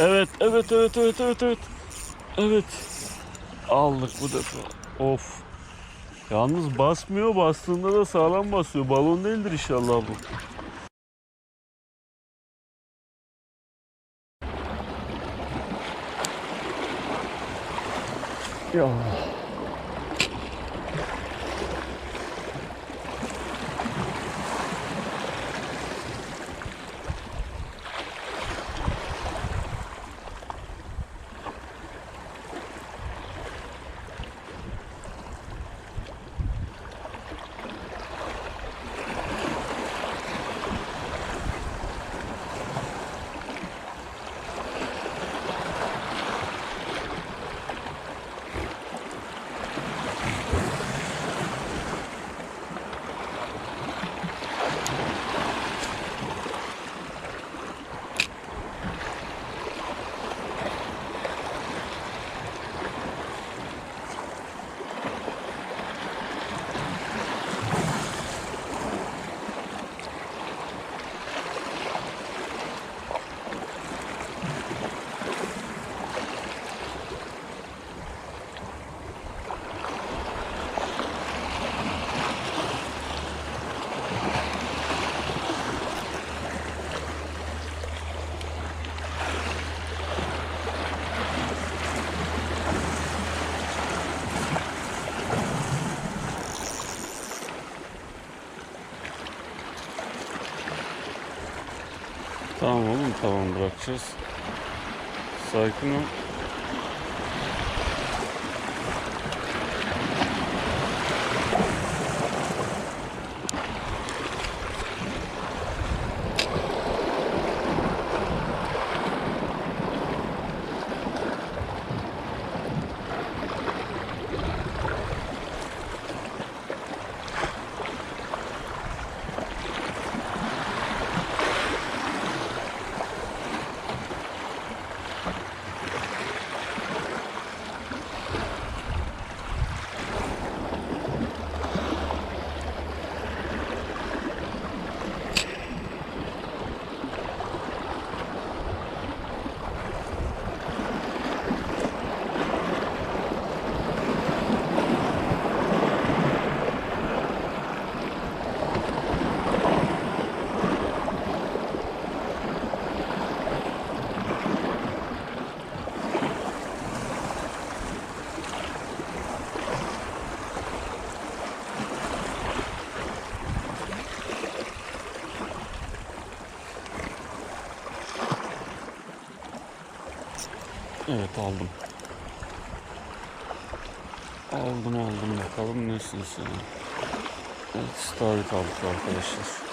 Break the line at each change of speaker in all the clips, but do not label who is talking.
Evet, evet, evet, evet, evet, evet. Evet. Aldık bu defa. Of. Yalnız basmıyor, bastığında da sağlam basıyor. Balon değildir inşallah bu. Ya. Tamam oğlum tamam bırakacağız. Sakin ol. Evet aldım. Aldım aldım bakalım nesin sen? Evet stavrit aldık arkadaşlar.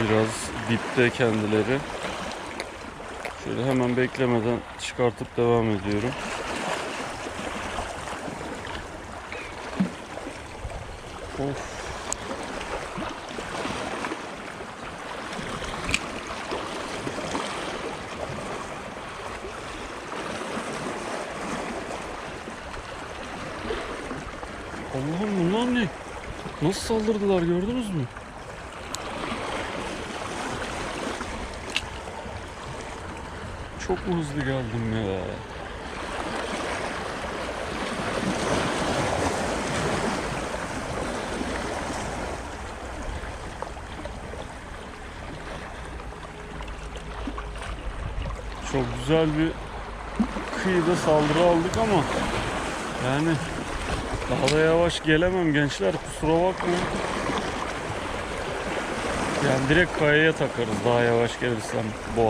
Biraz dipte kendileri. Şöyle hemen beklemeden çıkartıp devam ediyorum. Of. Allah'ım bunlar ne? Nasıl saldırdılar gördünüz mü? Çok hızlı geldim ya? Çok güzel bir kıyıda saldırı aldık ama yani daha da yavaş gelemem gençler kusura bakmayın. Yani direkt kayaya takarız daha yavaş gelirsem bu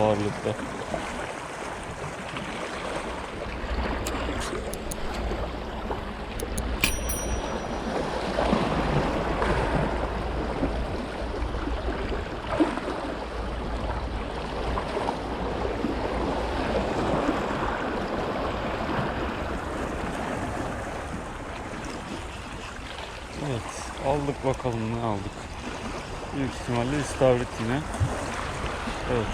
Aldık bakalım ne aldık. Büyük ihtimalle istavrit yine. Evet.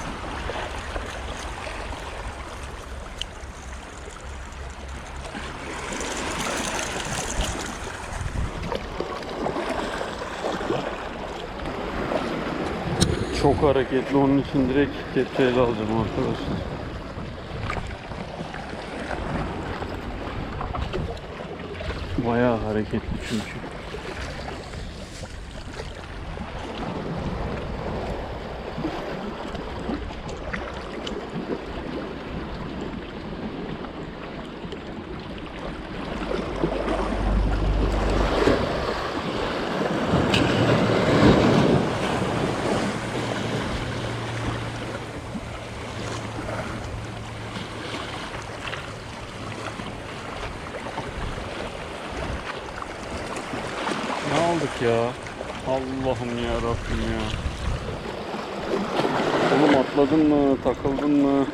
Çok hareketli onun için direkt kepçeyle alacağım arkadaşlar. Bayağı hareketli çünkü. Ne aldık ya? Allah'ım ya Rabbim ya. Oğlum atladın mı? Takıldın mı?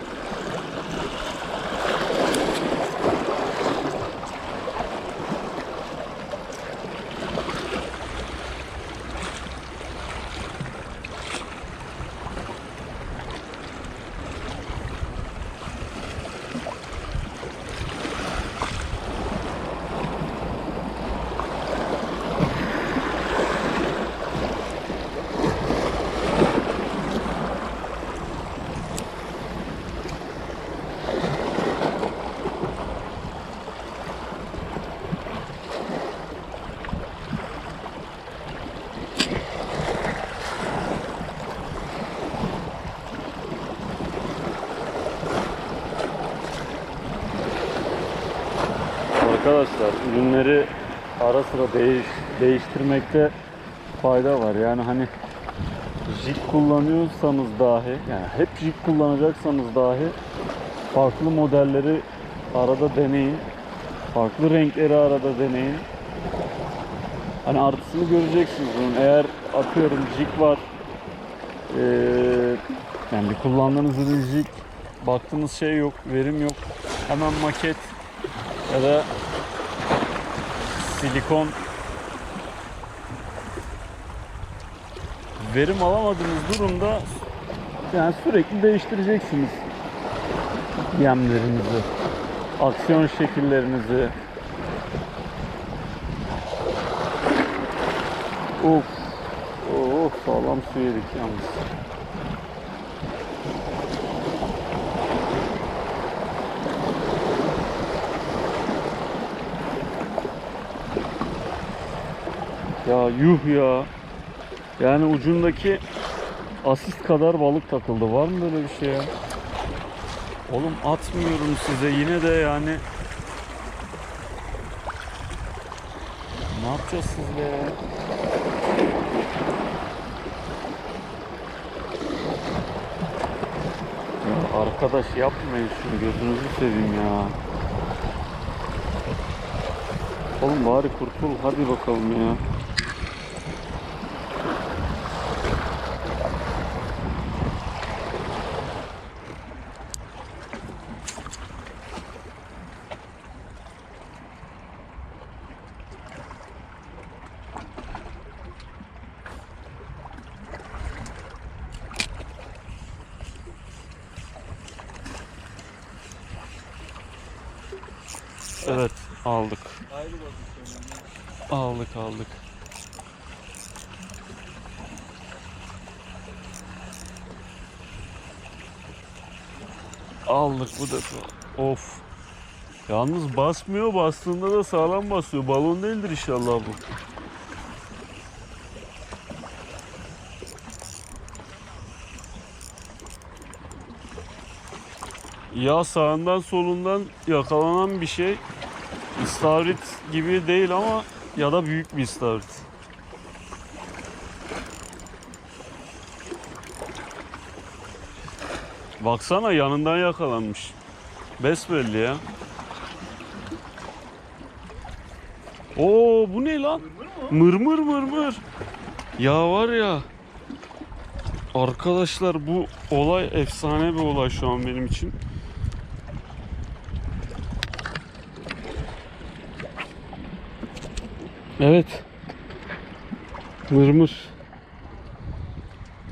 Arkadaşlar ürünleri ara sıra değiş, değiştirmekte fayda var. Yani hani jig kullanıyorsanız dahi yani hep jig kullanacaksanız dahi farklı modelleri arada deneyin. Farklı renkleri arada deneyin. Hani artısını göreceksiniz bunun. Eğer atıyorum jig var eee, yani bir kullandığınız ürün jig baktığınız şey yok, verim yok. Hemen maket ya da silikon verim alamadığınız durumda yani sürekli değiştireceksiniz yemlerinizi, aksiyon şekillerinizi. Of, of sağlam su yedik yalnız. Ya yuh ya. Yani ucundaki asist kadar balık takıldı. Var mı böyle bir şey ya? Oğlum atmıyorum size yine de yani. Ne yapacağız sizle ya? Ya arkadaş yapmayın şunu gözünüzü seveyim ya. Oğlum bari kurtul hadi bakalım ya. Evet aldık. Aldık aldık. Aldık bu defa. Of. Yalnız basmıyor. Bastığında da sağlam basıyor. Balon değildir inşallah bu. Ya sağından solundan yakalanan bir şey. İstavrit gibi değil ama ya da büyük bir istavrit. Baksana yanından yakalanmış. Besbelli ya. Oo bu ne lan? Mırmır mırmır. Ya var ya. Arkadaşlar bu olay efsane bir olay şu an benim için. Evet. Mırmır.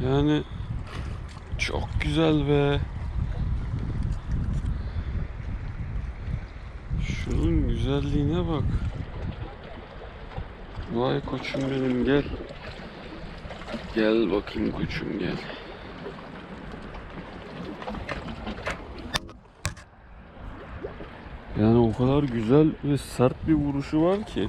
Yani çok güzel be. Şunun güzelliğine bak. Vay koçum benim gel. Gel bakayım koçum gel. Yani o kadar güzel ve sert bir vuruşu var ki.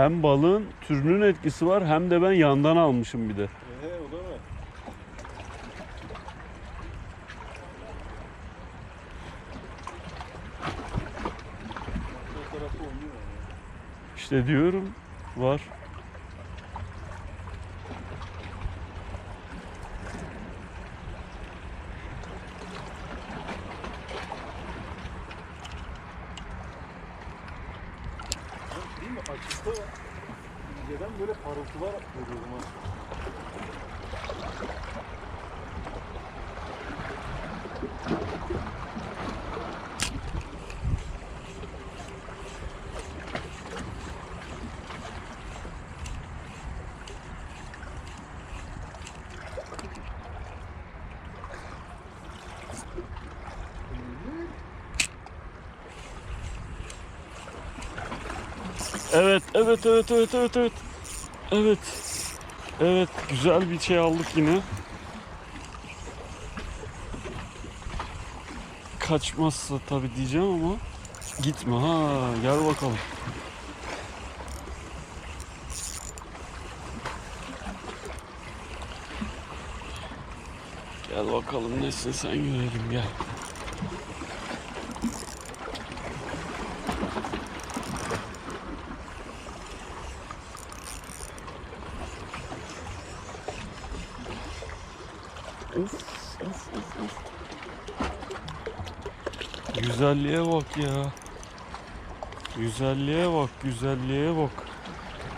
Hem balığın türünün etkisi var hem de ben yandan almışım bir de.
Ee, o da mı?
İşte diyorum var.
Değil mi? Açıkta inceden böyle parıltılar görüyorum ha.
Evet, evet, evet, evet, evet, evet. Evet. Evet, güzel bir şey aldık yine. Kaçmazsa tabii diyeceğim ama gitme ha. Gel bakalım. Gel bakalım nesin sen görelim gel. Of, of, of, of. Güzelliğe bak ya. Güzelliğe bak, güzelliğe bak.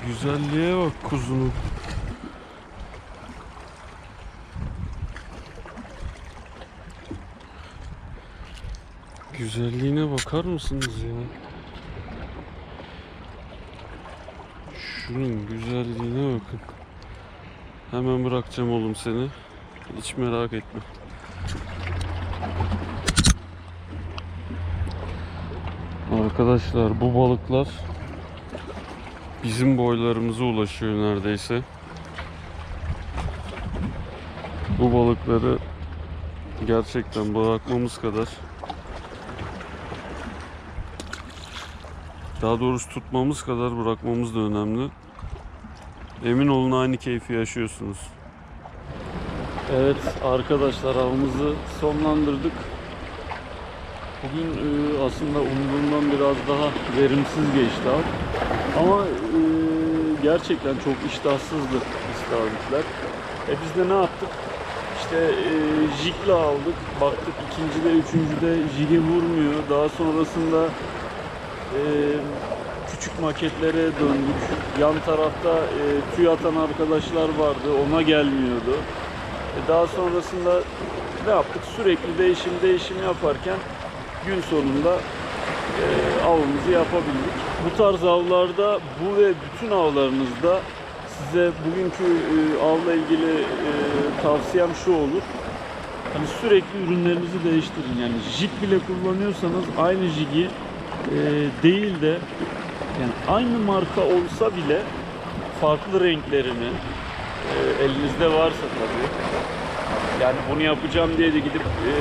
Güzelliğe bak kuzunun. Güzelliğine bakar mısınız ya? Şunun güzelliğine bakın. Hemen bırakacağım oğlum seni. Hiç merak etme. Arkadaşlar bu balıklar bizim boylarımıza ulaşıyor neredeyse. Bu balıkları gerçekten bırakmamız kadar daha doğrusu tutmamız kadar bırakmamız da önemli. Emin olun aynı keyfi yaşıyorsunuz. Evet arkadaşlar avımızı sonlandırdık. Bugün e, aslında umduğumdan biraz daha verimsiz geçti av. Ama e, gerçekten çok iştahsızdı istavritler. E biz de ne yaptık? İşte e, jigle aldık. Baktık ikincide, üçüncüde jige vurmuyor. Daha sonrasında e, küçük maketlere döndük. Yan tarafta e, tüy atan arkadaşlar vardı. Ona gelmiyordu. Daha sonrasında ne yaptık? Sürekli değişim değişim yaparken gün sonunda e, avımızı yapabildik. Bu tarz avlarda bu ve bütün avlarınızda size bugünkü e, avla ilgili e, tavsiyem şu olur. Hani sürekli ürünlerinizi değiştirin. Yani jig bile kullanıyorsanız aynı jigi e, değil de yani aynı marka olsa bile farklı renklerini e, elinizde varsa tabii yani bunu yapacağım diye de gidip e,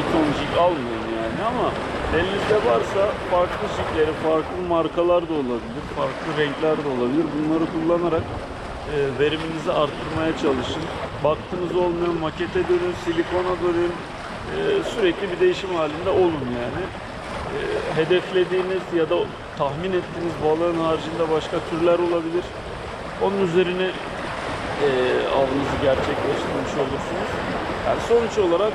bir ton jig almayın yani ama elinizde varsa farklı jigleri, farklı markalar da olabilir, farklı renkler de olabilir. Bunları kullanarak e, veriminizi arttırmaya çalışın. Baktınız olmuyor, makete dönün, silikona dönün. E, sürekli bir değişim halinde olun yani. E, hedeflediğiniz ya da tahmin ettiğiniz balığın haricinde başka türler olabilir. Onun üzerine e, avınızı gerçekleştirmiş olursunuz. Yani sonuç olarak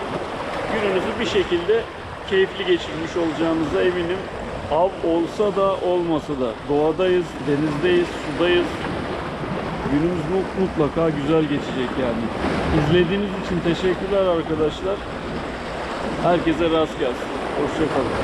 gününüzü bir şekilde keyifli geçirmiş olacağınıza eminim. Av olsa da olmasa da doğadayız, denizdeyiz, sudayız. Günümüz mu- mutlaka güzel geçecek yani. İzlediğiniz için teşekkürler arkadaşlar. Herkese rast gelsin. Hoşçakalın.